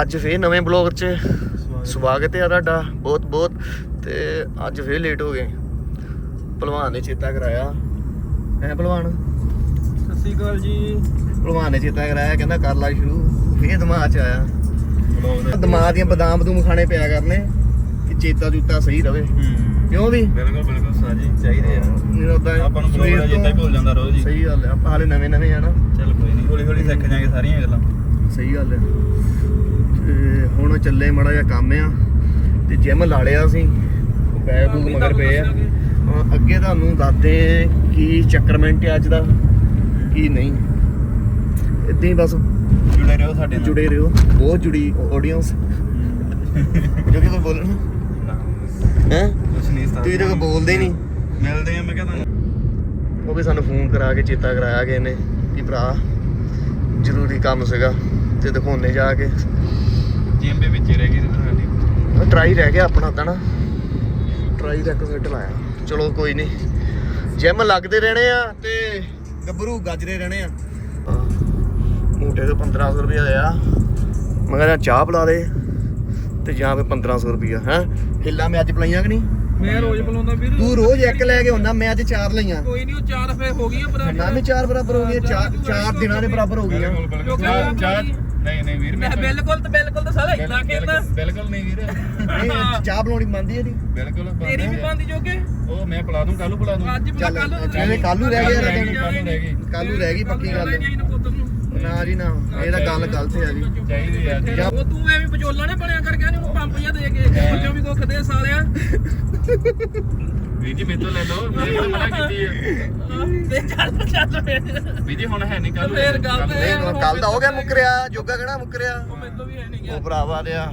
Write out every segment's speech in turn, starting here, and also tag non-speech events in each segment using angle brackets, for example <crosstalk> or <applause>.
ਅੱਜ ਫੇਰ ਨਵੇਂ ਬਲੌਗ 'ਚ ਸਵਾਗਤ। ਹੈ ਤੁਹਾਡਾ ਬਹੁਤ ਬਹੁਤ। ਤੇ ਅੱਜ ਫੇਰ ਲੇਟ ਹੋ ਗਏ। ਭਲਵਾਨ ਨੇ ਚੇਤਾ ਕਰਾਇਆ। ਐ ਭਲਵਾਨ? ਸਤਿ ਸ਼੍ਰੀ ਅਕਾਲ ਜੀ। ਭਲਵਾਨ ਨੇ ਚੇਤਾ ਕਰਾਇਆ ਕਹਿੰਦਾ ਕਰ ਲਾ ਸ਼ੁਰੂ। ਫੇਰ ਦਿਮਾਗ 'ਚ ਆਇਆ। ਦਿਮਾਗ ਦੀਆਂ ਬਦਾਮ ਬਦੂਮ ਖਾਣੇ ਪਿਆ ਕਰਨੇ ਕਿ ਚੇਤਾ ਚੂਤਾ ਸਹੀ ਰਵੇ। ਕਿਉਂ ਵੀ? ਬਿਲਕੁਲ ਬਿਲਕੁਲ ਸਾਜੀ ਚਾਹੀਦੇ ਆ। ਨਹੀਂ ਆਪਾਂ ਨੂੰ ਬਲੌਗ ਜਿੱਦਾਂ ਹੀ ਭੁੱਲ ਜਾਂਦਾ ਰੋਜ਼ ਹੀ। ਸਹੀ ਗੱਲ ਹੈ ਆਪਾਂ ਹਾਲੇ ਨਵੇਂ ਨਵੇਂ ਆ ਨਾ। ਚੱਲ ਕੋਈ ਨਹੀਂ ਹੌਲੀ ਹੌਲੀ ਸਿੱਖ ਜਾਾਂਗੇ ਸਾਰੀਆਂ ਗੱਲਾਂ। ਸਹੀ ਗੱਲ ਹੈ। ਹੁਣ ਚੱਲੇ ਮੜਾ ਜਿਹਾ ਕੰਮ ਆ ਤੇ ਜਿਮ ਲਾ ਲਿਆ ਸੀ ਬੈਗ ਬੂਗ ਮਗਰ ਪਏ ਆ। ਅੱਗੇ ਤੁਹਾਨੂੰ ਦੱਸਦੇ ਆ ਕੀ ਚੱਕਰਮੈਂਟ ਹੈ ਅੱਜ ਦਾ ਕੀ ਨਹੀਂ। ਇਦਾਂ ਹੀ ਬਸ ਜੁੜੇ ਰਹੋ ਸਾਡੇ ਨਾਲ। ਜੁੜੇ ਰਹੋ। ਬਹੁਤ ਜੁੜੀ ਆਡੀਅנס ਜੋ ਕਿ ਕੋਈ ਬੋਲਣਾ ਹੈ? ਕੁਛ ਨਹੀਂ ਤੁਸੀਂ ਤਾਂ ਬੋਲਦੇ ਨਹੀਂ। ਮਿਲਦੇ ਆ ਮੈਂ ਕਿਹਾ ਤੁਹਾਨੂੰ। ਉਹ ਵੀ ਸਾਨੂੰ ਫੋਨ ਕਰਾ ਕੇ ਚੇਤਾ ਕਰਾਇਆ ਗਏ ਨੇ ਕਿ ਭਰਾ ਜ਼ਰੂਰੀ ਕੰਮ ਸੀਗਾ ਤੇ ਦਿਖਾਉਣੇ ਜਾ ਕੇ। ਜਿਮ ਦੇ ਵਿੱਚ ਹੀ ਰਹਿ ਗਈ ਸੀ ਸਾਡੀ। ਟਰਾਈ ਰਹਿ ਗਿਆ ਆਪਣਾ ਤਾਂ ਨਾ। ਟਰਾਈ ਦਾ ਇੱਕ ਸੈੱਟ ਲਾਇਆ। ਚਲੋ ਕੋਈ ਨਹੀਂ ਜਿਮ ਲੱਗਦੇ ਰਹਿਣੇ ਆ ਤੇ ਗੱਭਰੂ ਗੱਜਦੇ ਰਹਿਣੇ ਆ। ਮੋਟੇ ਤੋਂ 1500 ਰੁਪਏ ਆਇਆ। ਮੈਂ ਕਹਿੰਦਾ ਚਾਹ ਪਿਲਾ ਦੇ ਤੇ ਜਾਂ ਫਿਰ 1500 ਰੁਪਿਆ ਹੈ? ਹਿੱਲਾ ਮੈਂ ਅੱਜ ਪਲਾਈਆਂ ਕਿ ਨਹੀਂ? ਮੈਂ ਰੋਜ਼ ਬੁਲਾਉਂਦਾ ਵੀਰ। ਤੂੰ ਰੋਜ਼ ਇੱਕ ਲੈ ਕੇ ਆਉਣਾ ਮੈਂ ਅੱਜ ਚਾਰ ਲਈਆਂ। ਕੋਈ ਨਹੀਂ ਉਹ ਚਾਰ ਫੇ ਹੋ ਗਈਆਂ ਬਰਾਬਰ। ਨਾ ਵੀ ਚਾਰ ਬਰਾਬਰ ਹੋ ਗਈਆਂ ਚਾਰ ਚਾਰ ਦਿਨਾਂ ਦੇ ਬਰਾਬਰ ਹੋ ਗਈਆਂ। ਭਾਈ? ਨਹੀਂ ਨਹੀਂ ਵੀਰ ਮੈਂ ਬਿਲਕੁਲ ਤੇ ਬਿਲਕੁਲ ਤਾਂ ਸਾਲਾ ਇਦਾਂ ਕਹਿੰਦਾ। ਬਿਲਕੁਲ ਨਹੀਂ ਵੀਰ। ਨਹੀਂ ਚਾਹ ਬਣਾਉਣੀ ਮੰਨਦੀ ਹੈ ਜੀ ਬਿਲਕੁਲ ਤੇਰੀ ਵੀ ਬੰਦੀ ਜੋਗੇ? ਉਹ ਮੈਂ ਪਿਲਾ ਦੂੰ ਕੱਲੂ ਪਿਲਾ ਦੂੰ। ਅੱਜ ਚੱਲ ਕੱਲ ਜਿਵੇਂ ਕੱਲ ਰਹਿ ਗਿਆ ਰਹਿ ਗਈ। ਕੱਲ ਰਹਿ ਗਈ। ਪੱਕੀ ਗੱਲ। ਨਾ ਜੀ ਨਾ। ਇਹ ਤਾਂ ਗੱਲ ਗਲਤ ਹੈ ਜੀ। ਚਾਹੀਦੀ ਆ ਜਾਂ- ਉਹ ਤੂੰ ਐਵੇਂ ਵਿਚੋਲਾ ਨੇ ਬਣਿਆ ਕਰ ਗਿਆ ਨੂੰ ਪੰਪ ਜਿਹਾ ਦੇ ਕੇ ਵਿੱਚੋਂ ਵੀ ਕੁੱਖ ਦੇ ਸਾਲਿਆ। ਵੀਰ ਜੀ ਮੇਰੇ ਤੋਂ ਲੈ ਲਓ ਮੇਰੇ ਕੋਲ ਮਨਾ ਕੀਤੀ ਹੈ ਤੇ ਚੱਲ ਚੱਲ ਫੇਰ। ਵੀਰ ਜੀ ਹੁਣ ਹੈ ਨਹੀਂ ਕੱਲ ਫੇਰ ਗੱਲ ਤੇ- ਨਹੀਂ ਕੱਲ ਦਾ ਹੋ ਗਿਆ ਮੁੱਕਰਿਆ ਜੋਗਾ ਕਿਹੜਾ ਮੁੱਕਰਿਆ? ਉਹ ਮੈਨੂੰ ਵੀ ਹੈ ਨਹੀਂ ਗਿਆ। ਉਹ ਭਰਾਵਾ ਲਿਆ।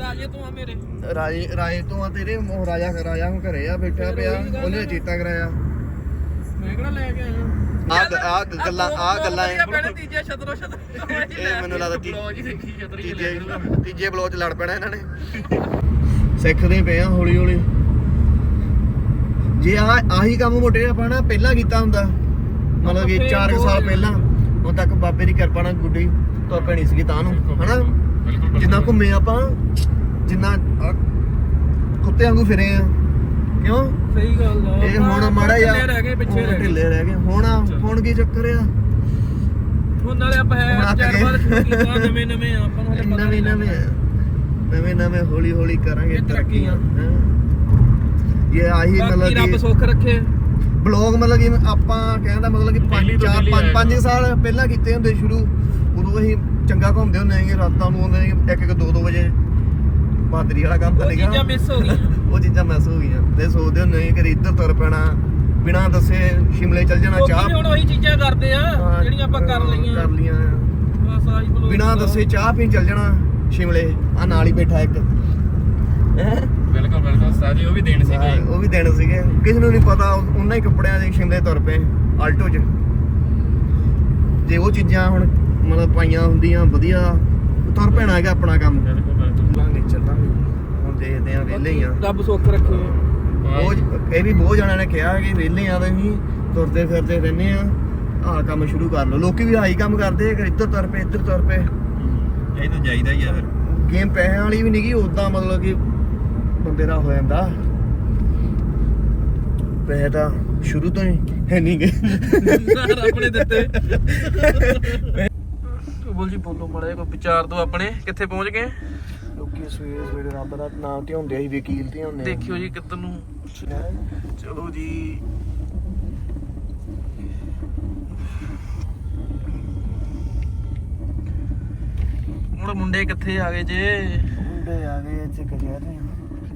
ਰਾਜੇ ਤੂੰ ਆ ਮੇਰੇ। ਰਾਜੇ ਰਾਜੇ ਤੋਂ ਆ ਤੇਰੇ ਉਹ ਰਾਜਾ ਰਾਜਾ ਹੁਣ ਘਰੇ ਆ ਬੈਠਾ ਪਿਆ ਉਹਨੇ ਚੇਤਾ ਕਰਾਇਆ। ਮੈਂ ਕਿਹੜਾ ਲੈ ਕੇ ਆਇਆ? ਆਹ ਆਹ ਗੱਲਾਂ ਆਹ ਗੱਲਾਂ ਇਹ ਭੈਣੇ ਤੀਜੇ ਛਤਰੋ ਛਤਰ <laughs> ਇਹ ਮੈਨੂੰ ਲੱਗਦਾ ਤੀ- ਜੀ ਦੇਖੀ ਛਤਰੀ ਤੀਜੇ ਤੀਜੇ ਬਲੋਚ ਲੜ ਪੈਣਾ ਇਹਨਾਂ ਨੇ। ਸਿੱਖਦੇ ਪਏ ਆ ਹੌਲੀ ਹੌਲੀ ਜੇ ਆ ਆਹੀ ਕੰਮ ਮੋਟੇ ਆਪਾਂ ਨਾ ਪਹਿਲਾਂ ਕੀਤਾ ਹੁੰਦਾ। ਮਤਲਬ ਕਿ 4 ਸਾਲ ਪਹਿਲਾਂ ਉਦੋਂ ਤੱਕ ਬਾਬੇ ਦੀ ਕਿਰਪਾ ਨਾਲ ਗੁੱਡੀ ਤੁਰ ਪੈਣੀ ਸੀਗੀ ਤਾਂ ਨੂੰ ਹਨਾ? ਜਿੰਨਾ ਘੁੰਮੇ ਆਪਾਂ ਜਿੰਨਾ ਕੁੱਤੇ ਵਾਂਗੂ ਫਿਰੇ ਆ। ਕਿਉਂ? ਸਹੀ ਗੱਲ ਆ। ਇਹ ਹੁਣ ਮਾੜਾ ਢਿੱਲੇ ਜਿਹਾ ਰਹਿ ਗਏ ਪਿੱਛੇ ਰਹਿ ਗਏ। ਢਿੱਲੇ ਰਹਿ ਗਏ। ਹੁਣ ਹੁਣ ਕੀ ਚੱਕਰ ਆ? ਹੁਣ ਨਾਲੇ ਆਪਾਂ ਹੈ ਚਾਰ। ਵਾਰ ਸ਼ੁਰੂ ਕੀਤਾ ਨਵੇਂ ਨਵੇਂ ਆਪਾਂ ਨੂੰ ਨਵੇਂ ਨਵੇਂ ਨਵੇਂ ਨਵੇਂ ਹੌਲੀ ਹੌਲੀ ਕਰਾਂਗੇ ਤਰੱਕੀਆਂ। ਤਰੱਕੀਆਂ। ਹੈਂ। ਇਹ ਆਹੀ ਬਾਕੀ ਮਤਲਬ ਰੱਬ ਕਿ ਸੁੱਖ ਰੱਖੇ ਬਲੌਗ ਮਤਲਬ ਕਿ ਆਪਾਂ ਕਹਿੰਦਾ ਮਤਲਬ ਕਿ Daily 5 ਤੋਂ 4 daily 5 ਆਇਆ 5 ਸਾਲ ਪਹਿਲਾਂ ਕੀਤੇ ਹੁੰਦੇ ਸ਼ੁਰੂ ਉਦੋਂ ਅਸੀਂ ਚੰਗਾ ਘੁੰਮਦੇ ਹੁੰਦੇ ਸੀਗੇ ਰਾਤਾਂ ਨੂੰ ਆਉਂਦੇ ਸੀ ਇੱਕ ਇੱਕ 2 2 ਵਜੇ ਬਾਦਰੀ ਵਾਲਾ ਕੰਮ ਤਾਂ ਉਹ ਚੀਜ਼ਾਂ ਮਿਸ ਹੋ ਗਈਆਂ ਉਹ ਚੀਜ਼ਾਂ ਮਿਸ ਹੋ ਗਈਆਂ ਤੇ ਸੋਚਦੇ ਹੁੰਦੇ ਸੀ ਕਿ ਇੱਧਰ ਤੁਰ ਪੈਣਾ ਬਿਨਾਂ ਦੱਸੇ ਸ਼ਿਮਲੇ ਚੱਲ ਜਾਣਾ ਲੋਕੀ ਚਾਹ ਵੀ ਹੁਣ ਉਹੀ ਚੀਜ਼ਾਂ ਕਰਦੇ ਆ ਜਿਹੜੀਆਂ ਆਪਾਂ ਕਰ ਲਈਆਂ ਕਰ ਲਈਆਂ ਬਸ ਆਹੀ ਬਲੋ ਬਿਨਾਂ ਦੱਸੇ ਚਾਹ ਪੀਣ ਚੱਲ ਜਾਣਾ ਸ਼ਿਮਲੇ ਆ ਨਾਲ ਹੀ ਬੈਠਾ ਇੱਕ ਹੈਂ? ਬਿਲਕੁਲ ਬਿਲਕੁਲ ਸਾਜੀ ਉਹ ਵੀ ਦੇਣ ਹਾਂ, ਸੀਗੀ ਉਹ ਵੀ ਦਿਨ ਸੀਗੇ। ਕਿਸੇ ਨੂੰ ਨਹੀਂ ਪਤਾ ਉਹ- ਉਹਨਾਂ ਹੀ ਕੱਪੜਿਆਂ ਦੇ ਸ਼ਿਮਲੇ ਤੁਰ ਪਏ ਆਲਟੋ 'ਚ। ਜੇ ਉਹ ਚੀਜ਼ਾਂ ਹੁਣ ਮਤਲਬ ਪਾਈਆਂ ਹੁੰਦੀਆਂ ਵਧੀਆ ਤੁਰ ਪੈਣਾ ਹੈਗਾ ਆਪਣਾ ਕੰਮ। ਬਿਲਕੁਲ ਬਿਲਕੁਲ। ਚੱਲਾਂਗੇ ਹੁਣ ਦੇਖਦੇ ਆ ਵਿਹਲੇ ਹੀ ਆ। ਰੱਬ ਸੁੱਖ ਰੱਖੇ। ਬਹੁਤ ਇਹ ਵੀ ਬਹੁਤ ਜਣਿਆਂ ਨੇ ਕਿਹਾ ਕਿ ਵਿਹਲੇ ਆ ਤੁਸੀਂ ਤੁਰਦੇ ਫਿਰਦੇ ਰਹਿੰਦੇ ਆ ਆਹ ਕੰਮ ਸ਼ੁਰੂ ਕਰ ਲਓ। ਲੋਕੀ ਵੀ ਆਹੀ ਕੰਮ ਕਰਦੇ ਆ ਕਿ ਇੱਧਰ ਤੁਰ ਪਏ ਇੱਧਰ ਤੁਰ ਪਏ। ਇਹ ਤਾਂ ਜਾਈਦਾ ਹੀ ਆ ਫਿਰ। ਗੇਮ ਪੈਸਿਆਂ ਵਾਲੀ ਵੀ ਨਹੀਂਗੀ ਉਦਾਂ ਮਤਲਬ ਕਿ ਬੰਦੇ ਦਾ ਹੋ ਜਾਂਦਾ। ਪੈਸੇ ਤਾਂ ਸ਼ੁਰੂ ਤੋਂ ਹੀ ਹੈ ਨਹੀਂਗੇ ਰੱਬ ਨੇ ਦਿੱਤੇ। ਬੋਲ ਜੀ ਬੋਲੋ ਮੜਾ ਕੋਈ ਵਿਚਾਰ ਦੋ ਆਪਣੇ। ਕਿੱਥੇ ਪਹੁੰਚ ਗਏ? ਲੋਕੀ ਸਵੇਰੇ ਸਵੇਰੇ ਰੱਬ ਦਾ ਨਾਮ ਤੇ ਹੁੰਦੇ ਆ ਵਕੀਲ ਤੇ ਹੁੰਦੇ ਦੇਖਿਓ ਜੀ ਕਿੱਧਰ ਨੂੰ। ਚਲੋ ਜੀ। ਮੁੰਡੇ ਕਿੱਥੇ ਆ ਗਏ ਜੇ? ਮੁੰਡੇ ਆ ਗਏ ਇੱਥੇ ਕਚਹਿਰੀ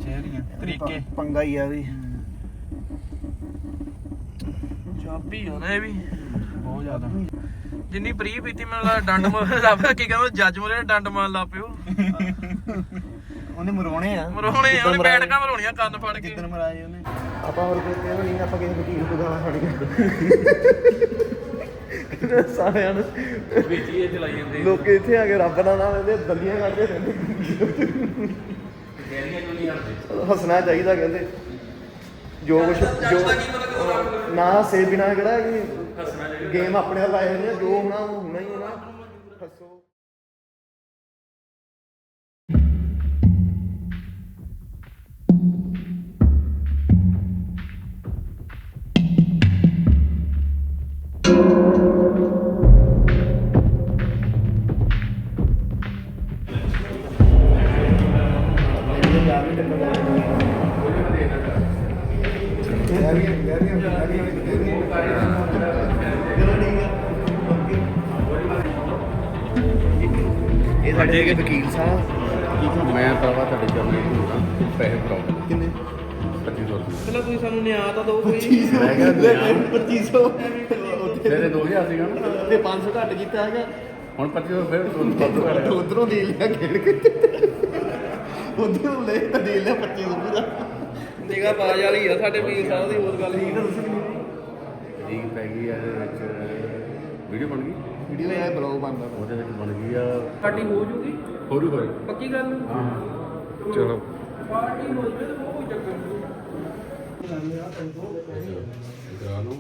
ਤਰੀਕੇ। ਪੰਗਾ ਹੀ ਆ ਵੀ। ਚਾਬੀ ਆ ਨਾ ਇਹ ਵੀ। ਬਹੁਤ ਜ਼ਿਆਦਾ। ਜਿੰਨੀ ਪ੍ਰੀ ਪੀਤੀ ਮੈਨੂੰ ਲੱਗਦਾ ਡੰਡ ਮਾਰ ਰੱਬ ਕੀ ਕਹਿੰਦਾ ਜੱਜ ਮੋਰੇ ਡੰਡ ਮਾਰ ਲਾ ਪਿਓ। ਉਹਨੇ ਮਰਾਉਣੇ ਆ। ਮਰੋਣੇ ਜਿੱਦਣ ਉਹਨੇ ਬੈਠਕਾਂ ਮਰੋਣੀਆਂ ਕੰਨ ਫੜ ਕੇ। ਜਿੱਦਣ ਮਰਾਏ ਉਹਨੇ। ਆਪਾਂ ਹੋਰ ਕੋਈ ਤੇ ਨਹੀਂ ਆਪਾਂ ਕਿਸੇ ਵਕੀਲ ਗਾਲਾਂ ਫੜ ਕੇ। ਸਾਰਿਆਂ ਨੂੰ। ਵਿੱਚ ਹੀ ਇਹ ਚਲਾਈ ਜਾਂਦੇ। ਲੋਕ ਇੱਥੇ ਆ ਕੇ ਰੱਬ ਦਾ ਨਾਮ ਲੈਂਦੇ ਦਲੀਆਂ ਕੱਢਦੇ ਰਹਿੰਦੇ। ਹਟਦੇ ਹੱਸਣਾ ਚਾਹੀਦਾ ਕਹਿੰਦੇ। ਜੋ ਕੁਛ ਜੋ ਨਾ ਸੇ ਬਿਨਾ ਕਿਹੜਾ ਕਿ ਹੱਸਣਾ ਚਾਹੀਦਾ। ਗੇਮ ਆਪਣੇ ਵੱਲ ਆਏ ਨੇ ਜੋ ਹੋਣਾ ਉਹ ਹੋਣਾ ਹੀ ਹੋਣਾ। ਸਾਡੇ ਹੈਗੇ ਵਕੀਲ ਸਾਹਿਬ? ਮੈਂ ਭਰਾਵਾ ਤੁਹਾਡੇ ਚਰਨਾਂ ਵਿੱਚ ਹੁੰਦਾ। ਪੈਸੇ ਭਰਾਓ। ਕਿੰਨੇ? 2500 ਰੁਪਏ। ਪਹਿਲਾਂ ਤੁਸੀਂ ਸਾਨੂੰ ਨਿਆਂ ਤਾਂ ਦਿਓ ਕੋਈ। ਮੈਂ ਕਿਹਾ 2500 ਤੇਰੇ 2000 ਸੀਗਾ ਨਾ। ਤੇ 500 ਘੱਟ ਕੀਤਾ ਹੈਗਾ। ਹੁਣ 2500 ਫਿਰ ਤੁਹਾਨੂੰ ਕਰ ਉਧਰੋਂ ਦੇ ਲਿਆ ਖੇਡ ਕੇ। ਉਧਰੋਂ ਲੈ ਤਾਂ ਦੇ ਲਿਆ 2500 ਪੂਰਾ। ਨਿਗਾ ਬਾਜ ਵਾਲੀ ਆ ਸਾਡੇ ਵੀਰ ਸਾਹਿਬ ਦੀ ਹੋਰ ਗੱਲ ਨਹੀਂ ਠੀਕ ਪੈ ਗਈ ਆ ਇਹਦੇ ਵਿੱਚ। ਵੀਡੀਓ ਬਣ ਗਈ? ਵੀਡੀਓ ਇਹ ਬਲੌਗ ਬਣਦਾ ਉਹਦੇ ਵਿੱਚ ਬਣ ਗਈ ਆ। ਪਾਰਟੀ ਹੋ ਜੂਗੀ? ਹੋਰੂ ਹੋਈ ਪੱਕੀ ਗੱਲ? ਹਾਂ। ਚਲੋ। ਪਾਰਟੀ ਹੋ ਜੂਗੀ ਤਾਂ ਕੋਈ ਚੱਕਰ ਨਹੀਂ। ਕਰਾ ਲਓ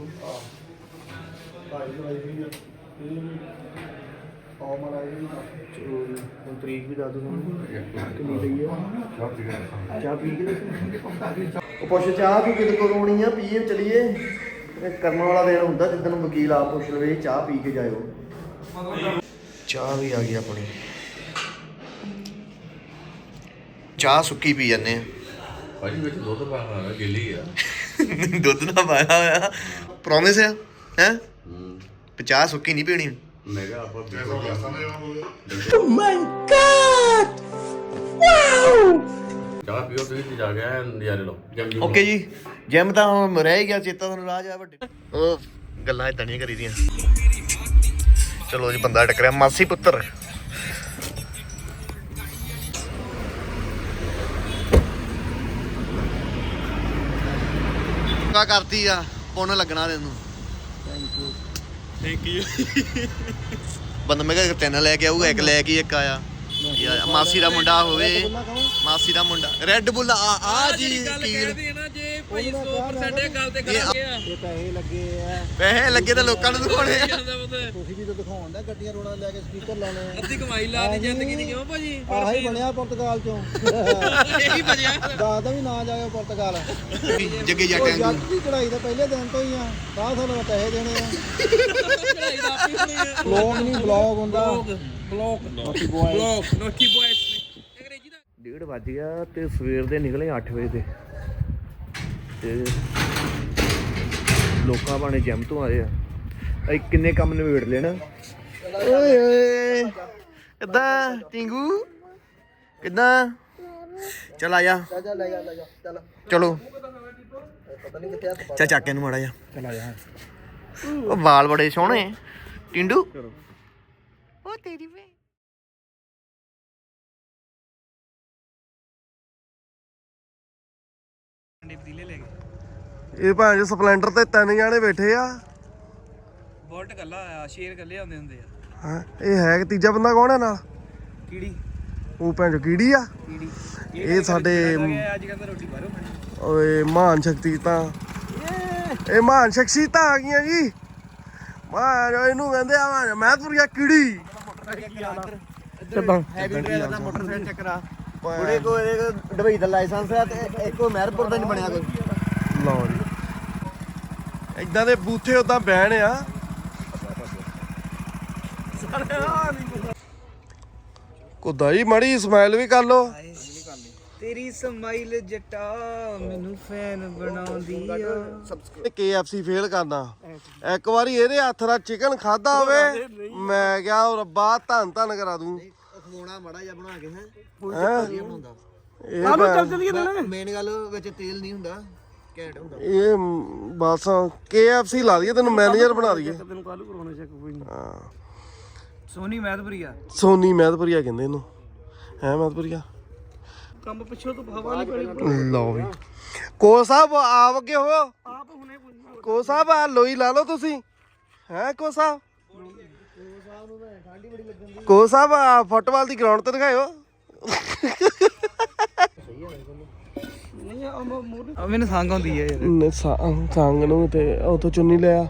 ਹੁਣ ਤਰੀਕ ਵੀ ਦੱਸ ਦੋ ਸਾਨੂੰ ਕਿੰਨੀ ਲਈ ਆ ਸਭ ਠੀਕ ਹੈ ਚਾਹ ਪੀ ਕੇ ਦੱਸੋ ਉਹ ਪੁੱਛ ਚਾਹ ਵੀ ਕਿਤੇ ਕੋਲ ਆਉਣੀ ਆ? ਪੀਏ ਚਲੀਏ। ਇਹ ਕਰਨ ਵਾਲਾ ਦਿਨ ਹੁੰਦਾ ਜਿੱਦਣ ਵਕੀਲ ਆਪ ਪੁੱਛ ਲਵੇ ਚਾਹ ਪੀ ਕੇ ਜਾਇਓ। ਚਾਹ ਵੀ ਆ ਗਈ ਆਪਣੀ। ਚਾਹ ਸੁੱਕੀ ਪੀ ਜਾਂਦੇ ਭਾਜੀ ਵਿੱਚ ਦੁੱਧ ਪਾਣਾ ਹੈ ਗਿੱਲੀ ਆ। ਆ ਦੁੱਧ ਨਾ ਪਾਇਆ ਹੋਇਆ। ਪ੍ਰੋਮਿਸ ਆ ਹੈ? ਹੂੰ। ਚਾਹ ਸੁੱਕੀ ਨਹੀਂ ਪੀਣੀ। ਮੈਂ ਕਿਹਾ ਆਪਾਂ ਬਿਲਕੁਲ ਚਾਹ ਪੀਓ ਤੁਸੀਂ ਤੇ ਜਾ ਆਏ ਨਜ਼ਾਰੇ ਲਓ। ਓਕੇ ਜੀ। ਜਿਮ ਤਾਂ ਹੁਣ ਰਹਿ ਗਿਆ ਚੇਤਾ ਤੁਹਾਨੂੰ ਰਾਜ ਆ ਵੱਡੇ। ਉਹ ਗੱਲਾਂ ਇਦਾਂ ਨਹੀਂ ਕਰੀਦੀਆਂ ਚਲੋ ਜੀ ਬੰਦਾ ਟੱਕਰਿਆ। ਮਾਸੀ ਪੁੱਤਰ। ਕਾ ਕਰਤੀ ਆ ਪੁੰਨ ਲੱਗਣਾ ਤੈਨੂੰ। ਥੈਂਕ ਯੂ ਬੰਦਾ ਮੈਂ ਕਿਹਾ ਤਿੰਨ ਲੈ ਕੇ ਆਊਗਾ ਇੱਕ ਲੈ ਕੇ ਇੱਕ ਆਇਆ। ਯਾਰ ਮਾਸੀ ਦਾ ਮੁੰਡਾ ਹੋਵੇ। ਮਾਸੀ ਦਾ ਮੁੰਡਾ। ਰੈੱਡ ਬੁੱਲ ਆ ਆ ਜੀ ਨਾ ਜੇ ਭਾਈ 100% ਇਹ ਗੱਲ ਤੇ ਪੈਸੇ ਲੱਗੇ ਆ। ਪੈਸੇ ਲੱਗੇ ਤਾਂ ਲੋਕਾਂ ਨੂੰ ਦਿਖਾਉਣੇ ਆ। ਜਾਂਦਾ ਪੁੱਤ। ਤੁਸੀਂ ਵੀ ਤਾਂ ਦਿਖਾਉਣ ਦਾ ਗੱਡੀਆਂ ਰੋਣਾ ਲੈ ਕੇ ਸਪੀਕਰ ਲਾਉਣੇ ਆ। ਅੱਧੀ ਕਮਾਈ ਲਾ ਦੀ ਜ਼ਿੰਦਗੀ ਦੀ ਕਿਉਂ ਭਾਜੀ? ਆਹੀ ਬਣਿਆ ਪੁਰਤਗਾਲ ਚੋਂ। ਇਹੀ ਬਜਿਆ ਦਾਦਾ ਵੀ ਨਾ ਜਾਵੇ ਪੁਰਤਗਾਲ। ਜੱਗੇ ਉਹ ਜੱਟਾਂ ਜੱਟ ਨੂੰ ਦੀ ਚੜਾਈ ਦੇ ਪਹਿਲੇ ਦਿਨ ਤੋਂ ਹੀ ਆ। ਤਾਂ ਸਾਨੂੰ ਪੈਸੇ ਦੇਣੇ ਆ। ਚੜਾਈ ਦਾ ਆਪੀ ਹੋਣੀ ਹੈ ਲੋਕ ਨਹੀਂ ਬਲੌਗ ਹੁੰਦਾ। Block naughty boy. Block naughty boys ਅੰਗਰੇਜ਼ੀ ਦਾ। ਡੇਢ ਵੱਜ ਗਿਆ ਤੇ ਸਵੇਰ ਦੇ ਨਿਕਲੇ 8 ਵਜੇ ਦੇ ਤੇ ਲੋਕਾਂ ਬਾਣੇ ਜਿਮ ਤੋਂ ਆਏ ਆ। ਅਸੀਂ ਕਿੰਨੇ ਕੰਮ ਨਿਬੇੜ ਲੈਣਾ ਓਏ ਓਏ। ਕਿੱਦਾਂ ਟਿੰਗੂ? ਕਿੱਦਾਂ? ਚਲ ਆ ਜਾ। ਜਾ ਲੈ ਜਾ ਲੈ ਜਾ ਚੱਲ। ਚਲੋ ਪਤਾ ਨਹੀਂ ਕਿੱਥੇ ਆ ਚੱਲ ਚੱਕ ਇਹਨੂੰ ਮਾੜਾ ਜਾ ਚਲਾ ਜਾ ਉਹ ਵਾਲ ਬੜੇ ਸੋਹਣੇ। ਟਿੰਡੂ? ਉਹ ਤੇਰੀ ਵੇ। ਪਤੀਲੇ ਲੈ ਗਏ ਇਹ ਭਾਂਜ ਸਪਲੈਂਡਰ ਤੇ ਤਿੰਨ ਜਾਣੇ ਬੈਠੇ ਆ। ਬੋਲਟ ਕੱਲਾ ਆਇਆ ਸ਼ੇਰ ਕੱਲੇ ਆਉਂਦੇ ਹੁੰਦੇ ਆ। ਹਾਂ ਇਹ ਹੈ ਕਿ ਤੀਜਾ ਬੰਦਾ ਕੌਣ ਹੈ ਨਾਲ? ਕੀੜੀ। ਉਹ ਭੈਣ ਕੀੜੀ ਆ? ਕੀੜੀ। ਇਹ ਸਾਡੇ ਅੱਜ ਕੱਲ੍ਹ ਤਾਂ ਰੋਟੀ ਬਾਹਰੋਂ ਖਾਣੀ। ਓਏ ਮਹਾਨ ਸ਼ਕਤੀ ਤਾਂ ਇਹ ਮਹਾਨ ਸ਼ਖਸੀਅਤਾਂ ਆ ਗਈਆਂ ਜੀ। ਮਹਾਨ ਇਹਨੂੰ ਕਹਿੰਦੇ ਆ ਮਹਾਨ ਮਹਿਤਪੁਰੀਆ ਕੀੜੀ। ਕਿੱਦਾਂ ਹੈਵੀ ਡਰਾਈਵਰ ਦਾ ਮੋਟਰਸਾਈਕਲ ਚੱਕਰਾ ਉਹਦੇ ਕੋ ਇਹਦੇ ਦੁਬਈ ਦਾ ਲਾਇਸੈਂਸ ਹੈ ਤੇ ਇੱਕ ਉਹ ਮਹਿਰਪੁਰ ਦਾ ਨਹੀਂ ਬਣਿਆ ਕੋਈ। ਲਓ ਜੀ। ਇਦਾਂ ਦੇ ਬੂਥੇ ਉਦਾਂ ਬਹਿਣ ਆ। ਕੁਦਾ ਜੀ ਮੜੀ ਸਮਾਈਲ ਵੀ ਕਰ ਲੋ ਤੇਰੀ ਸਮਾਈਲ ਜਟਾ ਮੈਨੂੰ ਫੈਨ ਬਣਾਉਂਦੀ ਆ। KFC ਫੇਲ ਕਰਨਾ। ਇੱਕ ਵਾਰੀ ਇਹਦੇ ਹੱਥ ਦਾ ਚਿਕਨ ਖਾਦਾ ਹੋਵੇ ਮੈਂ ਕਿਹਾ ਉਹ ਰੱਬਾ ਧੰਨ ਧੰਨ ਕਰਾ ਦੂੰ। ਖਮੋਣਾ ਮੜਾ ਜਿਹਾ ਬਣਾ ਕੇ ਹੈ ਹੈਂ? ਬਣਾਉਂਦਾ ਇਹ ਮੇਨ ਗੱਲ ਵਿੱਚ ਤੇਲ ਨਹੀਂ ਹੁੰਦਾ। ਘੈਂਟ ਹੁੰਦਾ ਇਹ ਬਸ KFC ਲਾ ਦਈਏ ਤੈਨੂੰ ਮੈਨੇਜਰ ਬਣਾ ਦਈਏ ਤੈਨੂੰ ਕਾਲੂ ਕਰਾਉਣਾ ਚੱਕ ਕੋਈ ਨਹੀਂ। ਹਾਂ। ਸੋਨੀ ਮਹਿਤਪੁਰੀਆ ਸੋਨੀ ਮਹਿਤਪੁਰੀਆ ਕਹਿੰਦੇ ਇਹਨੂੰ। ਹੈ ਮਹਿਤਪੁਰੀਆ ਕੰਮ ਪਿੱਛੋਂ ਤੋਂ ਹਵਾ ਨਹੀਂ ਪੜੀ ਲਓ ਵੀ। ਕੋ ਸਾਹਿਬ ਆਪ ਅੱਗੇ ਹੋ। ਆਪ ਹੁਣੇ ਕੋਈ ਕੋ ਸਾਹਿਬ ਆ ਲੋਈ ਲਾ ਲਓ ਤੁਸੀਂ। ਹੈ ਕੋ ਸਾਹਿਬ? ਕੋ ਸਾਹਿਬ ਫੁੱਟਬਾਲ ਦੀ ਗਰਾਊਂਡ ਤੇ ਦਿਖਾਇਓ। ਆ ਮੈਨੂੰ ਸੰਗ ਹੁੰਦੀ ਹੈ ਯਾਰ। ਨੇ ਸਾ- ਸੰਗ ਨੂੰ ਤੇ ਉਥੋਂ ਚੁੰਨੀ ਲਿਆ।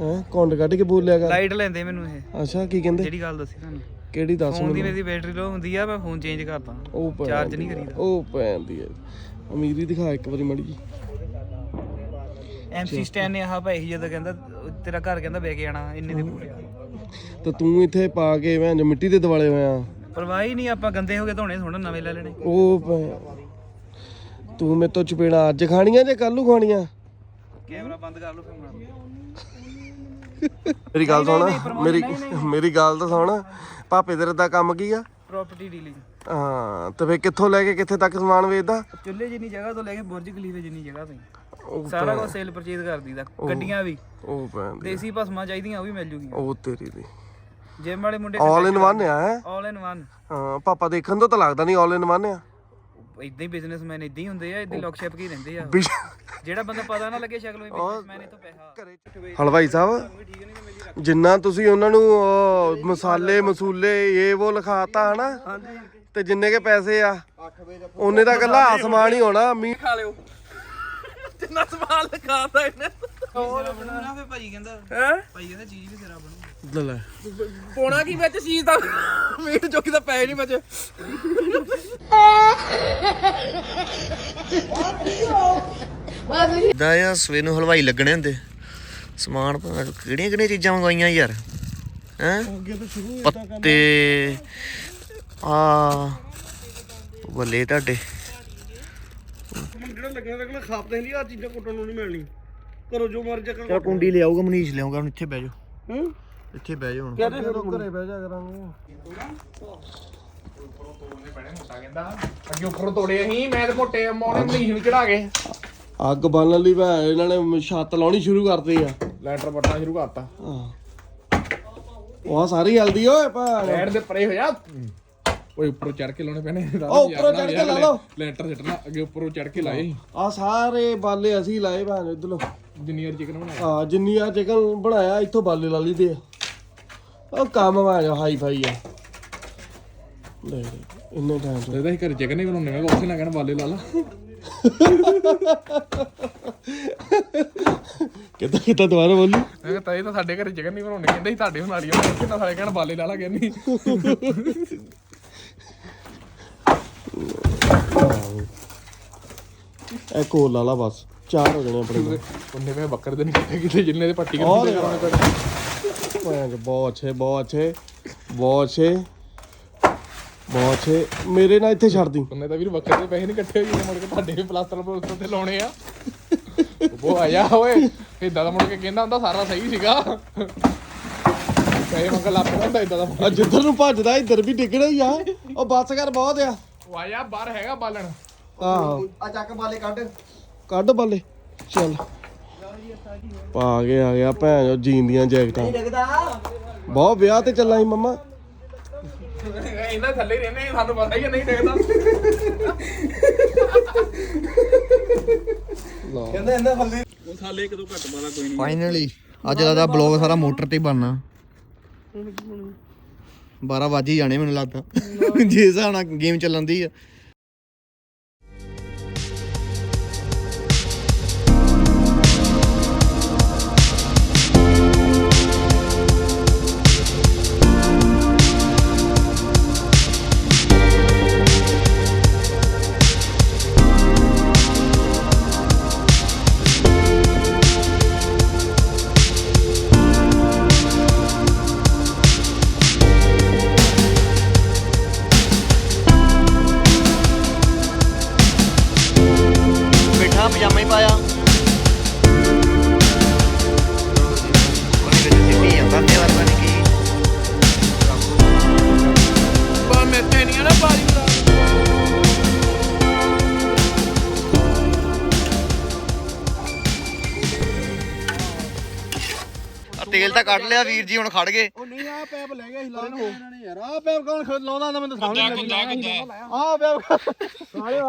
ਹੈ ਕੌਂਡ ਕੱਢ ਕੇ ਬੋਲਿਆ ਕਰ। ਲਾਈਟ ਲੈਂਦੇ ਮੈਨੂੰ ਇਹ। ਅੱਛਾ ਕੀ ਕਹਿੰਦੇ? ਜਿਹੜੀ ਗੱਲ ਦੱਸੀ ਤੁਹਾਨੂੰ। ਕਿਹੜੀ ਦੱਸ ਫੋਨ ਦੀ ਮੈਨੂੰ? ਮੇਰੀ ਬੈਟਰੀ ਲੋ ਹੁੰਦੀ ਆ ਮੈਂ ਫੋਨ ਚੇਂਜ ਕਰਦਾ। ਉਹ ਭੈਣ ਚਾਰਜ ਦੀ- ਨਹੀਂ ਕਰੀਦਾ। ਉਹ ਪੈਂਦੀ ਹੈ ਅਮੀਰੀ ਦਿਖਾ ਇੱਕ ਵਾਰੀ ਮੜੀ ਜੀ। ਐਮਸੀ ਸਟੈਨ ਨੇ ਆਹ ਭਾਈ ਜਦੋਂ ਕਹਿੰਦਾ ਤੇਰਾ ਘਰ ਕਹਿੰਦਾ ਵੇ ਕੇ ਆਣਾ ਇੰਨੇ ਦੇ ਪੂਰੇ ਤੇ ਤੂੰ ਇੱਥੇ ਪਾ ਕੇ ਮੈਂ ਮਿੱਟੀ ਦੇ ਦਿਵਾਲੇ ਹੋਇਆ। ਪਰਵਾਹ ਹੀ ਨਹੀਂ ਆਪਾਂ ਗੰਦੇ ਹੋ ਗਏ ਧੋਣੇ ਥੋੜਾ ਨਵੇਂ ਲੈ ਲੈਣੇ। ਉਹ ਭੈ- ਤੂੰ ਮੇਰੇ ਤੋਂ ਚਪੇੜਾ ਅੱਜ ਖਾਣੀਆਂ ਜਾਂ ਕੱਲ ਨੂੰ ਖਾਣੀਆਂ? ਕੈਮਰਾ ਬੰਦ ਕਰ ਲਓ ਫਿਰ ਮਾਰ ਮੇਰੀ ਗੱਲ ਸੁਣ ਮੇਰੀ ਮੇਰੀ ਗੱਲ ਤਾਂ ਸੁਣ। ਪਾਪੇ ਤੇਰੇ ਦਾ ਕੰਮ ਕੀ ਆ? ਪ੍ਰਾਪਰਟੀ ਡੀਲਿੰਗ ਹਾਂ ਤੇ ਫੇ ਕਿੱਥੋਂ ਲੈ ਕੇ ਕਿੱਥੇ ਤੱਕ ਸਮਾਨ ਵੇਚਦਾ? ਚੁੱਲ੍ਹੇ ਜਿੰਨੀ ਜਗ੍ਹਾ ਤੋਂ ਲੈ ਕੇ ਬੁਰਜ ਖਲੀਫੇ ਜਿੰਨੀ ਜਗ੍ਹਾ ਤੋਂ ਸਾਰਾ ਕੁਝ ਸੇਲ ਪਰਚੇਜ਼ ਕਰ ਦਈਦਾ ਗੱਡੀਆਂ ਵੀ। ਉਹ ਭੈਣ ਦੀ। ਦੇਸੀ ਭਸਮਾਂ ਚਾਹੀਦੀਆਂ ਉਹ ਵੀ ਮਿਲ ਜੂਗੀਆਂ। ਉਹ ਤੇਰੀ ਦੀ। ਜਿਮ ਵਾਲੇ ਮੁੰਡੇ ਆਲ ਇਨ ਵਨ ਆ ਹੈ? ਆਲ ਇਨ ਵਨ ਹਾਂ ਪਾਪਾ ਦੇਖਣ ਤੋਂ ਤਾਂ ਲੱਗਦਾ ਨਹੀਂ ਆਲ ਇਨ ਵਨ ਆ। ਇਦਾਂ ਹੀ ਬਿਜ਼ਨਸਮੈਨ ਇਦਾਂ ਹੀ ਹੁੰਦੇ ਆ ਇਦਾਂ ਲੋਕ ਛਿਪ ਕੇ ਰਹਿੰਦੇ ਆ। ਜਿਹੜਾ ਬੰਦਾ ਪਤਾ ਨਾ ਲੱਗੇ ਸ਼ਕਲ ਵਿੱਚ ਬਿਜ਼ਨਸਮੈਨ ਇਹ ਤੋਂ ਪੈਸਾ। ਹਲਵਾਈ ਸਾਹਿਬ ਜਿੰਨਾ ਤੁਸੀਂ ਉਹਨਾਂ ਨੂੰ ਮਸਾਲੇ ਮਸੂਲੇ ਇਹ ਉਹ ਲਿਖਾਤਾ ਹਨਾ? ਤੇ ਜਿੰਨੇ ਕੇ ਪੈਸੇ ਆ ਉਹਨੇ ਦਾ ਗੱਲਾ ਆਸਮਾਨ ਹੀ ਹੋਣਾ ਮੀ ਖਾ ਲਿਓ। ਜਿੰਨਾ ਸਮਾਨ ਲਗਾਤਾ ਇਹਨੇ। ਹੋਰ ਬਣਾ ਫੇ ਭਾਈ ਕਹਿੰਦਾ ਹੈ? ਭਾਈ ਕਹਿੰਦਾ ਚੀਜ਼ ਵੀ ਤੇਰਾ ਬਣੂ। ਲੈ ਪੋਣਾ ਕੀ ਵਿੱਚ ਚੀਜ਼ ਦਾ ਮੀਟ ਜੋਗੀ ਦਾ ਪੈ ਨਹੀਂ ਬਚੇ ਦਾ ਆ ਸਵੇਰ ਨੂੰ ਹਲਵਾਈ ਲੱਗਣੇ ਹੁੰਦੇ। ਸਮਾਨ ਕਿਹੜੀਆਂ ਕਿਹੜੀਆਂ ਚੀਜ਼ਾਂ ਮੰਗਵਾਈਆਂ ਯਾਰ। ਹੈ? ਪੱਤੇ। ਆ। ਬੱਲੇ ਤੁਹਾਡੇ। ਜਿਹੜਾ ਲੱਗਣਾ ਲੱਗਣਾ ਖਾਪਦੇ ਨਹੀਂ ਆ ਚੀਜ਼ਾਂ ਕੁੱਟਣ ਨੂੰ ਨਹੀਂ ਮਿਲਣੀ। ਕਰੋ ਜੋ ਮਰ ਜਾ ਚਲ ਕੁੰਡੀ ਲਿਆਊਗਾ ਮਨੀਸ਼ ਲਿਆਊਗਾ ਹੁਣ ਇੱਥੇ ਬਹਿ ਜਾਓ। ਹੂੰ? ਇੱਥੇ ਬਹਿ ਜਾਓ ਹੁਣ। ਕਹਿੰਦੇ ਫਿਰ ਘਰੇ ਬਹਿ ਜਾ ਕਰਾਂਗੇ। ਅੱਗੇ ਉੱਪਰੋਂ ਤੋੜੇ ਅਸੀਂ ਮੈਂ ਤੇ ਮੋਟੇ ਮੋੜੇ ਮਨੀਸ਼ ਨੂੰ ਚੜਾ ਕੇ। ਅੱਗ ਬਾਲਣ ਲਈ ਭੈ ਇਹਨਾਂ ਨੇ ਛੱਤ ਲਾਉਣੀ ਸ਼ੁਰੂ ਕਰਤੀ ਆ। ਲੈਂਟਰ ਪੱਟਣਾ ਸ਼ੁਰੂ ਕਰਤਾ। ਹਾਂ। ਉਹ ਸਾਰੀ ਹਲਦੀ ਓਏ ਭੈ ਲੈਂਡ ਦੇ ਪਰੇ ਹੋ ਜਾ। ਓਏ ਉੱਪਰੋਂ ਚੜ ਕੇ ਲਾਉਣੇ ਪੈਣੇ। ਉਹ ਉੱਪਰੋਂ ਚੜ੍ਹ ਕੇ ਲਾ ਲਓ। ਲੈਂਟਰ ਛੱਡਣਾ ਅੱਗੇ ਉੱਪਰੋਂ ਚੜ ਕੇ ਲਾਏ। ਆ ਸਾਰੇ ਬਾਲੇ ਅਸੀਂ ਲਾਏ ਭੈਣ ਇਧਰੋਂ। ਜਿੰਨੀ ਵਾਰ ਚਿਕਨ ਬਣਾਇਆ ਆ ਜਿੰਨੀ ਆ ਚਿਕਨ ਬਣਾਇਆ ਇੱਥੋਂ ਬਾਲੇ ਲਾ ਲਈਦੇ ਆ। ਉਹ ਕੰਮ ਆ ਜਾ ਹਾਈ ਫਾਈ ਆ। ਲੈ ਲੈ, ਇੰਨੇ ਟਾਈਮ ਤੋਂ। ਇਹਦਾ ਹੀ ਘਰ ਚਿਕਨ ਹੀ ਬਣਾਉਣੇ ਮੈਂ ਨਾ ਕਹਿਣਾ ਬਾਲੇ ਲਾ ਲਾ। ਕਿੱਦਾਂ ਕਿੱਦਾਂ ਦੁਬਾਰਾ ਬੋਲੀ? ਮੈਂ ਕਿਹਾ ਤਾਏ ਤਾਂ ਸਾਡੇ ਘਰੇ ਚਿਕਨ ਨਹੀਂ ਬਣਾਉਣੇ ਕਹਿੰਦੇ ਸੀ ਤੁਹਾਡੇ ਹੁਣ ਵਾਲੀ ਆ ਸਾਰੇ ਕਹਿਣ ਬਾਲੇ ਲਾ ਲਾ ਕਹਿੰਦੀ। ਇਹ ਕੋਲ ਲਾ ਲਾ ਬਸ ਚਾਰ ਹੋ ਜਾਣੇ ਆਪਣੇ ਕੋਲ। ਉਹਨੇ ਮੈਂ ਬੱਕਰ ਦੇ ਨਹੀਂ ਕਿਤੇ ਕਿਤੇ ਜਿੰਨੇ ਦੇ ਪੱਟੀ ਕਰਾਉਣੇ ਪੈਣੇ ਭੈਣ ਚੋ, ਬਹੁਤ ਅੱਛੇ ਬਹੁਤ ਅੱਛੇ ਬਹੁਤ ਅੱਛੇ ਬਹੁਤ ਅੱਛੇ ਮੇਰੇ ਨਾਲ ਇੱਥੇ ਛੱਡ ਦੀ ਉਹਨੇ ਤਾਂ ਵੀਰ ਬੱਕਰ ਦੇ ਪੈਸੇ ਨਹੀਂ ਇਕੱਠੇ ਹੋਏ ਮੁੜ ਕੇ ਤੁਹਾਡੇ ਵੀ ਪਲਾਸਟਰ ਪਲਾਸਟਰ ਤੇ ਲਾਉਣੇ ਆ ਉਹ ਆਇਆ ਓਏ ਇਦਾਂ ਦਾ ਮੁੜ ਕੇ ਕਹਿੰਦਾ ਹੁੰਦਾ ਸਾਰਾ ਸਹੀ ਸੀਗਾ ਪੈਸੇ ਮੰਗ ਇਦਾਂ ਦਾ ਆ ਜਿੱਧਰ ਨੂੰ ਭੱਜਦਾ ਇੱਧਰ ਵੀ ਡਿੱਗਣਾ ਹੀ ਆ ਉਹ ਬੱਸ ਕਰ ਬਹੁਤ ਆ ਉਹ ਆਇਆ ਬਾਹਰ ਹੈਗਾ ਬਾਲਣ ਆਹੋ ਆ ਚੱਕ ਬਾਲੇ ਕੱਢ ਕੱਢ ਬੱਲੇ ਚੱਲ ਪਾ ਕੇ ਆ ਗਿਆ ਭੈਣ ਚੋ ਜੀਨ ਦੀਆਂ ਜੈਕਟਾਂ। ਲੱਗਦਾ। ਬਹੁਤ ਵਿਆਹ ਤੇ ਚੱਲਾਂ ਸੀ ਮੰਮਾ। ਇਹਨਾਂ ਥੱਲੇ ਹੀ ਰਹਿੰਦੇ ਸਾਨੂੰ ਪਤਾ ਹੀ ਨਹੀਂ ਡਿੱਗਦਾ ਕਹਿੰਦੇ ਇਹਨਾਂ ਥੱਲੇ ਫਾਈਨਲੀ ਅੱਜ ਦਾ ਬਲੌਗ ਸਾਰਾ ਮੋਟਰ ਤੇ ਬਣਨਾ। 12 ਵਜ ਹੀ ਜਾਣੇ ਮੈਨੂੰ ਲੱਗਦਾ। ਜੇ ਹਿਸਾਬ ਨਾਲ ਗੇਮ ਚੱਲਣ ਦੀ ਆ। ਕੱਢ ਲਿਆ ਵੀਰ ਜੀ ਹੁਣ ਖੜ ਗਏ। ਉਹ ਨਹੀਂ ਆ ਪੈਪ ਲੈ ਗਿਆ ਸੀ ਲਾ ਲਓ ਇਹਨਾਂ ਨੇ। ਯਾਰ ਆ ਪੈਪ ਕੌਣ ਖੁਦ ਲਾਉਂਦਾ ਹੁੰਦਾ ਮੈਨੂੰ ਸਮਝ ਨਹੀਂ ਲੱਗਦੀ ਆ ਪੈਪ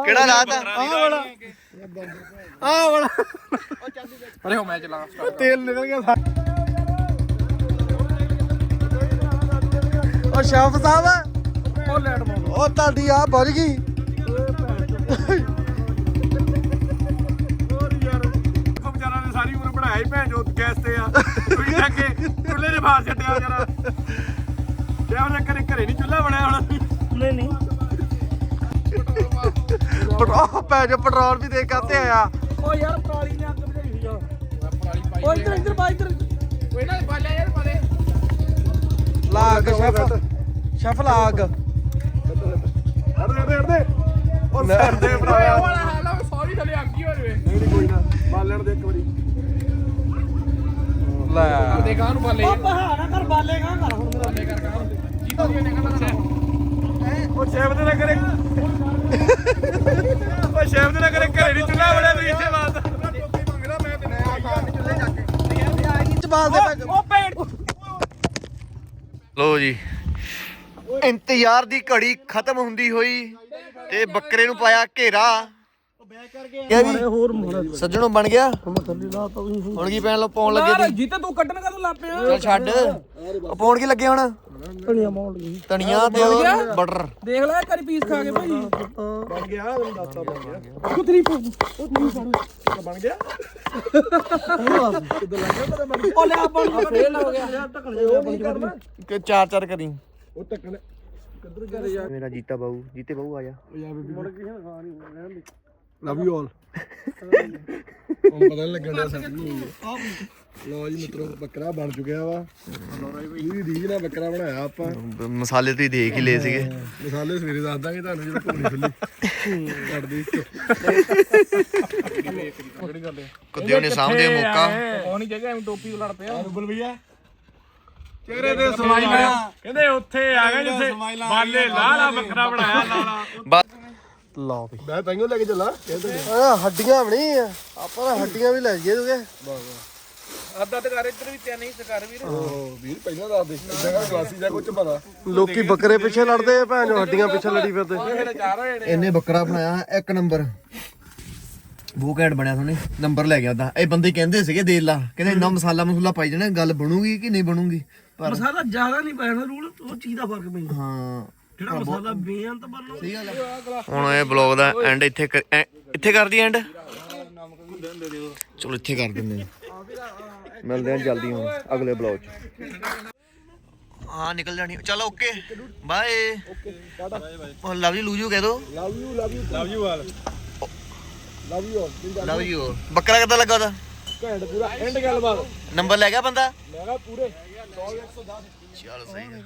ਕਿਹੜਾ ਰਾਤ ਆ? ਆ ਵਾਲਾ। ਆ ਵਾਲਾ। ਅਰੇ ਹੋ ਮੈਂ ਚਲਾ ਤੇਲ ਨਿਕਲ ਗਿਆ ਸਾਰਾ। ਉਹ ਸ਼ਾਫ ਸਾਹਿਬ ਉਹ ਲੈਟ ਉਹ ਤੁਹਾਡੀ ਆ ਬੁਝ ਗਈ ਵਿਚਾਰਾ ਹੀ ਭੈਣ ਜੋ ਗੈਸ ਤੇ ਆ। ਤੁਸੀਂ ਜਾ ਕੇ ਚੁੱਲ੍ਹੇ ਦੇ ਬਾਹਰ ਛੱਡਿਆ ਵਿਚਾਰਾ ਕਿਆ ਉਹਨੇ ਘਰੇ ਘਰੇ ਨਹੀਂ ਚੁੱਲ੍ਹਾ ਬਣਿਆ ਹੁਣ? ਨਹੀਂ ਨਹੀਂ। ਪੈਟਰੋਲ ਪੈ ਜਾ ਪੈਟਰੋਲ ਵੀ ਦੇ ਕੇ ਆਤੇ ਆਇਆ। ਉਹ ਯਾਰ ਪਰਾਲੀ ਨੇ ਅੱਗ ਬੁਝਾਈ ਪਾਈ ਉਹ ਇੱਧਰ ਇੱਧਰ ਬਾ ਇੱਧਰ। ਕੋਈ ਨਾ ਬਾਲਿਆ ਯਾਰ ਪਾਲੇ ਲਾਗ ਸ਼ੈਫ। ਸ਼ੈਫ ਲਾਗ। ਅੜਦੇ ਅੜਦੇ ਅੜਦੇ ਉਹ ਸਰ ਦੇ ਭਰਾ। ਵਾਲਾ ਹਾਲਾ ਸੌਰੀ ਥਲੇ ਅੱਗੀ ਹੋ ਜਵੇ ਨਹੀਂ ਨਹੀਂ ਕੋਈ ਨਾ। ਬਾਲਣ ਦੇ ਇੱਕ ਵਾਰੀ। ਲੈ। ਦੇ ਗਾਂ ਨੂੰ ਬਾਲੇ। ਉਹ ਬਹਾਨਾ ਕਰ ਬਾਲੇ ਕਾਂ ਕਰ। ਹੁਣ ਮੇਰਾ ਬਾਲੇ ਕਰ ਗਾਂ ਜੀ ਉਹ ਸ਼ੈਫ ਦੇ ਨਾ ਕਰੇ ਉਹ ਸ਼ੈਫ ਦੇ ਨਾ ਕਰੇ ਘਰੇ ਨਹੀਂ ਚੁੱਲਾ ਬੜਿਆ ਤੂੰ ਇੱਥੇ ਬਾਤ ਉਹ ਭੇਡ ਲੋ ਜੀ। ਇੰਤਜ਼ਾਰ ਦੀ ਘੜੀ ਖਤਮ ਹੁੰਦੀ ਹੋਈ ਤੇ ਬੱਕਰੇ ਨੂੰ ਪਾਇਆ ਘੇਰਾ। ਕਿਆ ਵੀ ਸੱਜਣੋਂ ਬਣ ਗਿਆ? ਹੁਣ ਕੀ ਪੈਣ ਲੋ ਪਾਉਣ ਲੱਗੇ ਤੁਸੀਂ ਜਿੱਤੇ ਤੂੰ ਕੱਢਣ ਕਦੋਂ ਲੱਗ ਪਿਆ? ਚੱਲ ਛੱਡ। ਉਹ ਪਾਉਣ ਕੀ ਲੱਗੇ ਹੁਣ? ਧਨੀਆ ਪਾਉਣ ਲੱਗੇ ਧਨੀਆ ਤੇ ਉਹ ਬਟਰ ਦੇਖ ਲੈ ਕਰੀ ਪੀਸ ਖਾ ਕੇ ਭਾਈ। ਬਣ ਗਿਆ ਮੈਨੂੰ ਦੱਸਤਾ ਬਣ ਗਿਆ। ਕੁਤਰੀ ਪਾ ਬਣ ਗਿਆ। ਉਹ ਲੈ ਬਣ ਗਿਆ। ਫੇਲ ਹੋ ਗਿਆ। ਕਿ ਚਾਰ ਚਾਰ ਕਰੀ। ਉਹ ਟੱਕਣ ਮੇਰਾ ਜੀਤਾ ਬਾਊ ਜੀਤੇ ਬਾਊ ਆ ਜਾ। ਲਵ ਯੂ ਆਲ ਹੁਣ ਪਤਾ ਨਹੀਂ ਲੱਗਣ ਨਹੀਂ ਹੋਈ ਲੋ ਜੀ ਮਿੱਤਰੋ ਬੱਕਰਾ ਬਣ ਚੁੱਕਿਆ ਵਾ। ਇਹ ਰੀਜ ਨਾਲ ਬੱਕਰਾ ਬਣਾਇਆ ਆਪਾਂ। ਮਸਾਲੇ ਤੁਸੀਂ ਦੇਖ ਹੀ ਲਏ ਸੀਗੇ। ਮਸਾਲੇ ਸਵੇਰੇ ਦੱਸ ਦਾਂਗੇ ਤੁਹਾਨੂੰ ਜਦੋਂ ਭੁੰਨੀ ਫੁੱਲੀ ਕੱਢਦੀ ਕੁੱਤੇ ਨੇ ਸਾਹਮਣੇ ਮੌਕਾ। ਉਹ ਨਹੀਂ ਜਗ੍ਹਾ ਐਵੇਂ ਟੋਪੀ ਲੜ ਪਿਆ। ਰੁਬਲ ਭਈਆ। ਚਿਹਰੇ ਤੇ ਸਮਾਈਲ ਕਹਿੰਦੇ ਉੱਥੇ ਆ ਗਏ ਜਿੱਥੇ ਬਾਲੇ ਲਾਲਾ ਬੱਕਰਾ ਬਣਾਇਆ ਲਾਲਾ ਲਓ ਵੀ। ਮੈਂ ਤਾਈਓ ਲੈ ਕੇ ਚੱਲਾ ਕਹਿੰਦੇ ਆ ਹੱਡੀਆਂ ਵੀ ਨਹੀਂ ਆਪਾਂ ਤਾਂ ਹੱਡੀਆਂ ਵੀ ਲੈ ਜਾਈਏ ਤੁਗੇ। ਅੱਧਾ ਤੇ ਕਰ ਇੱਧਰ ਵੀ ਤੇ ਨਹੀਂ ਕਰ ਵੀਰ। ਉਹ ਵੀਰ ਪਹਿਲਾਂ ਦੱਸ ਦੇ। ਜਗ੍ਹਾ ਗਲਾਸੀ ਦਾ ਕੁਝ ਪਤਾ। ਲੋਕੀ ਬੱਕਰੇ ਪਿੱਛੇ ਲੜਦੇ ਆ ਭੈਣ ਜੋ ਹੱਡੀਆਂ ਪਿੱਛੇ ਲੜੀ ਫਿਰਦੇ। ਇਹਨੇ ਬੱਕਰਾ ਬਣਾਇਆ ਇੱਕ ਨੰਬਰ। ਬਹੁਤ ਘੈਂਟ ਬਣਿਆ ਸੋਨੇ ਨੰਬਰ ਲੈ ਗਿਆ ਉਹਦਾ। ਇਹ ਬੰਦੇ ਕਹਿੰਦੇ ਸੀਗੇ ਦੇ ਲਾ। ਕਹਿੰਦੇ ਇੰਨਾ ਮਸਾਲਾ ਮਸੂਲਾ ਪਾਈ ਜਾਣਾ ਗੱਲ ਬਣੂਗੀ ਕਿ ਨਹੀਂ ਬਣੂਗੀ? ਪਰ ਮਸਾਲਾ ਜ਼ਿਆਦਾ ਨਹੀਂ ਪੈਣਾ ਰੂਲ ਉਹ ਚੀਜ਼ ਦਾ ਫ਼ਰਕ ਪੈਂਦਾ। ਹਾਂ। ਜਿਹੜਾ ਮਸਾਲਾ ਬੇਅੰਤ ਬਣਨਾ। ਸਹੀ ਗੱਲ ਆ। ਹੁਣ ਇਹ ਬਲੌਗ ਦਾ ਐਂਡ ਇੱਥੇ ਕਰ- ਇੱਥੇ ਕਰਦੀ ਐਂਡ ਚਲੋ ਇੱਥੇ ਕਰ ਦਿੰਦੇ ਹਾਂ। ਮਿਲਦੇ ਹਾਂ ਜਲਦੀ ਹੁਣ ਅਗਲੇ ਬਲੌਗ 'ਚ। ਹਾਂ ਨਿਕਲ ਜਾਣੀ। ਚਲੋ okay bye okay love you ਲੂਜੂ ਕਹਿ ਦੋ। Love you love you love you all love you all love you ਬੱਕਰਾ ਕਿੱਦਾਂ ਲੱਗਾ ਉਹਦਾ? ਘੈਂਟ ਪੂਰਾ। ਐਂਡ ਗੱਲਬਾਤ ਨੰਬਰ ਲੈ ਗਿਆ ਬੰਦਾ? ਮੈਂ ਕਿਹਾ ਪੂਰੇ। ਚਲ ਸਹੀ ਹੈ